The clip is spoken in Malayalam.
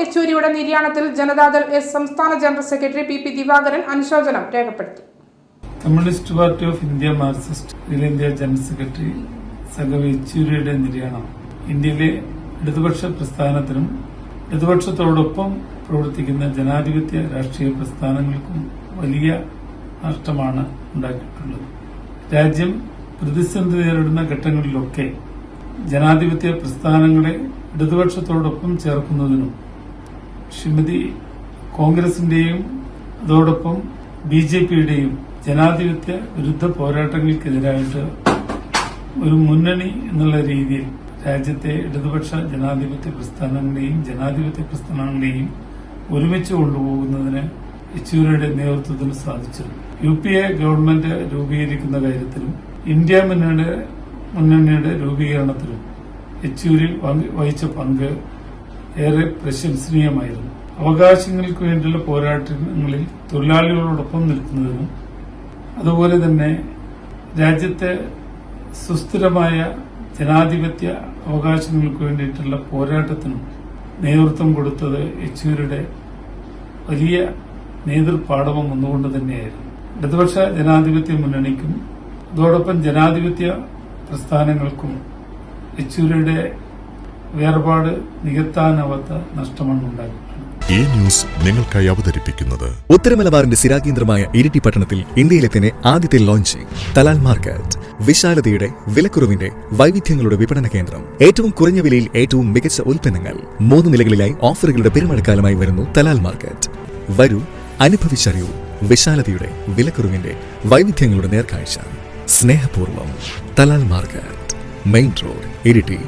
യെച്ചൂരിയുടെ നിര്യാണത്തിൽ ജനതാദൾ എസ് സംസ്ഥാന general secretary P P Divakaran അനുശോചനം രേഖപ്പെടുത്തി. Communist party of India Marxist അഖിലേന്ത്യാ ജനറൽ സെക്രട്ടറി സഖവ് യെച്ചൂരിയുടെ നിര്യാണം. ഇന്ത്യയിലെ ഇടതുപക്ഷ പ്രസ്ഥാനത്തിനും ഇടതുപക്ഷത്തോടൊപ്പം പ്രവർത്തിക്കുന്ന ജനാധിപത്യ രാഷ്ട്രീയ പ്രസ്ഥാനങ്ങൾക്കും വലിയ നഷ്ടമാണ് ഉണ്ടാക്കിയിട്ടുള്ളത്. രാജ്യം പ്രതിസന്ധി നേരിടുന്ന ഘട്ടങ്ങളിലൊക്കെ ജനാധിപത്യ പ്രസ്ഥാനങ്ങളെ ഇടതുപക്ഷത്തോടൊപ്പം ചേർക്കുന്നതിനും ശ്രീമതി കോൺഗ്രസിന്റെയും അതോടൊപ്പം ബി ജെ പിയുടെയും ജനാധിപത്യ വിരുദ്ധ പോരാട്ടങ്ങൾക്കെതിരായിട്ട് ഒരു മുന്നണി എന്നുള്ള രീതിയിൽ രാജ്യത്തെ ഇടതുപക്ഷ ജനാധിപത്യ പ്രസ്ഥാനങ്ങളെയും ജനാധിപത്യ പ്രസ്ഥാനങ്ങളെയും ഒരുമിച്ച് കൊണ്ടുപോകുന്നതിന് യെച്ചൂരിയുടെ നേതൃത്വത്തിന് സാധിച്ചു. യു പി എ ഗവൺമെന്റ് രൂപീകരിക്കുന്ന കാര്യത്തിലും ഇന്ത്യ മുന്നണിയുടെ മുന്നണിയുടെ രൂപീകരണത്തിലും യെച്ചൂരി വഹിച്ച പങ്ക് ഏറെ പ്രശംസനീയമായിരുന്നു അവകാശങ്ങൾക്ക് വേണ്ടിയുള്ള പോരാട്ടങ്ങളിൽ തൊഴിലാളികളോടൊപ്പം നിൽക്കുന്നതിനും അതുപോലെ തന്നെ രാജ്യത്തെ സുസ്ഥിരമായ ജനാധിപത്യ അവകാശങ്ങൾക്ക് വേണ്ടിയിട്ടുള്ള പോരാട്ടത്തിനും നേതൃത്വം കൊടുത്തത് യെച്ചൂരിയുടെ വലിയ നേതൃപാഠവം ഒന്നുകൊണ്ട് തന്നെയായിരുന്നു. ഇടതുപക്ഷ ജനാധിപത്യ മുന്നണിക്കും അതോടൊപ്പം ജനാധിപത്യ പ്രസ്ഥാനങ്ങൾക്കും യെച്ചൂരിയുടെ വേർപാട് നികത്താനാവാത്ത നഷ്ടമാണ് ഉണ്ടാക്കിയിട്ടുള്ളത് ഈ ന്യൂസ് നിങ്ങൾക്കായി അവതരിപ്പിക്കുന്നത് ഉത്തരമലബാറിന്റെ സ്ഥിരാകേന്ദ്രമായ ഇരിട്ടി പട്ടണത്തിൽ ഇന്ത്യയിലെ തന്നെ ആദ്യത്തെ ലോഞ്ചിങ് തലാൽ മാർക്കറ്റ്. വിശാലതയുടെ വിലക്കുറവിന്റെ വൈവിധ്യങ്ങളുടെ വിപണന കേന്ദ്രം. ഏറ്റവും കുറഞ്ഞ വിലയിൽ ഏറ്റവും മികച്ച ഉൽപ്പന്നങ്ങൾ. മൂന്ന് നിലകളിലായി ഓഫറുകളുടെ പെരുമഴക്കാലമായി വരുന്നു തലാൽ മാർക്കറ്റ്. വരൂ അനുഭവിച്ചറിയൂ വിശാലതയുടെ വിലക്കുറവിന്റെ വൈവിധ്യങ്ങളുടെ നേർക്കാഴ്ച. സ്നേഹപൂർവം Talal market. Main road Iritty.